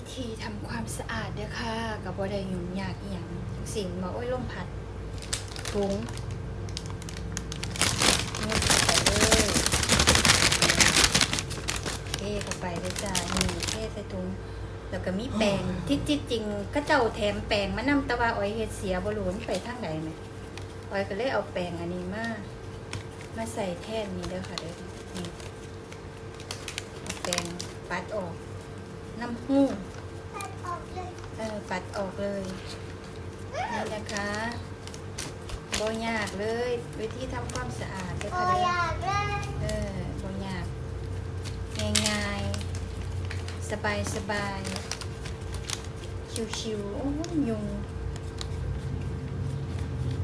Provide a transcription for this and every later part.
วิธีทำความสะอาดเด้อค่ะกับบ่ได้ยุ่งยากอีหยังจังสิ่งมาโอ้ยลมพัดถุงนี่เข้าไปเลยเทเข้าไปเลยจ้านี่เทใส่ถุงแล้วก็มีแปรงที่จริงๆก็เจ้าแถมแปรงมานำแต่ว่าอ้อยเฮ็ดเสียบ่รู้มันไปทางใดไหมอ้อยก็เลยเอาแปรงอันนี้มามาใส่แทนนี่เด้อค่ะเด้อนี่เอาแปรงปัดออก น้ำหู้ตัดออกเลยเออปัดออกเลยนี่นะคะบ่ยากเลยวิธีทำความสะอาดเด้อโอค่ะเด้ออยากเลยเออบ่ยากง่ายๆสบายสบายๆชิวๆโอ้ยยุง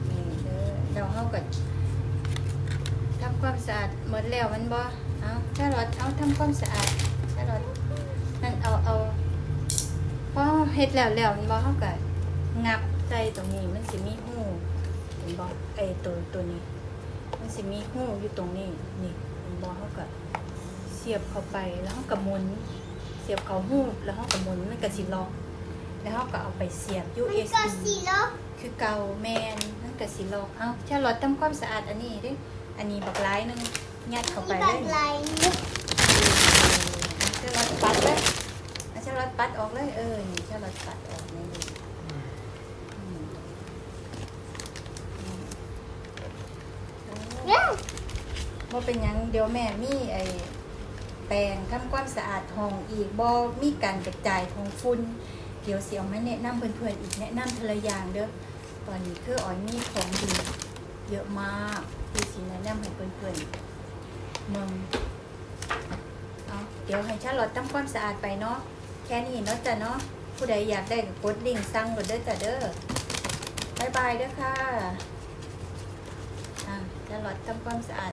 นี่เด้อเราเฮาก็ทำความสะอาดหมดแล้วมันบ่เอาถ้ารถเอาทำความสะอาดถ้ารถนั่น เอาเอาพอเฮ็ดแล้วแล้วมันบ่เฮาก็งับใจตรงนี้มันสิมีหูเห็นบ่ไอ้ตัวตัวนี้ มันสิมีหูอยู่ตรงนี้นี่เห็นบ่เฮาก็เสียบเข้าไปแล้วเฮาก็หมุนเสียบเข้าหูแล้วเฮาก็หมุนมันก็สิล็อกแล้วเฮาก็เอาไปเสียบมันก็ USB สีแล้วคือเก่าแมนมันก็สิล็อกเอ้าถ้ารถทำความสะอาดอันนี้เด้อันนี้บักหลายหนึงยัดเข้าไปมีเลบัยตรลายนี่เจ้ารถปัด อนี่เจ้ารถปัดออกนี่ดูอืมอืมโอ้เร็วบ่เป็นหยังเดี๋ยวแม่มีไอ้แปรงทำความสะอาดห้องอีกบ่มีการกระจายของฝุ่นเดี๋ยวสิเอามาแนะนำเพื่อนๆอีกแนะนำทีละอย่างเด้อตอนนี้คืออ๋อยมีของดีเยอะมากที่สิแนะนำให้เพื่อนๆมึงเอาเดี๋ยวให้ชาลอตทำความสะอาดไปเนาะแค่นี้เนาะจ้ะเนาะ ผู้ใดอยากได้ก็กดลิงก์สั่งกดเด้อจ้ะเด้อบายบายเด้อค่ะอะชาลอตทำความสะอาด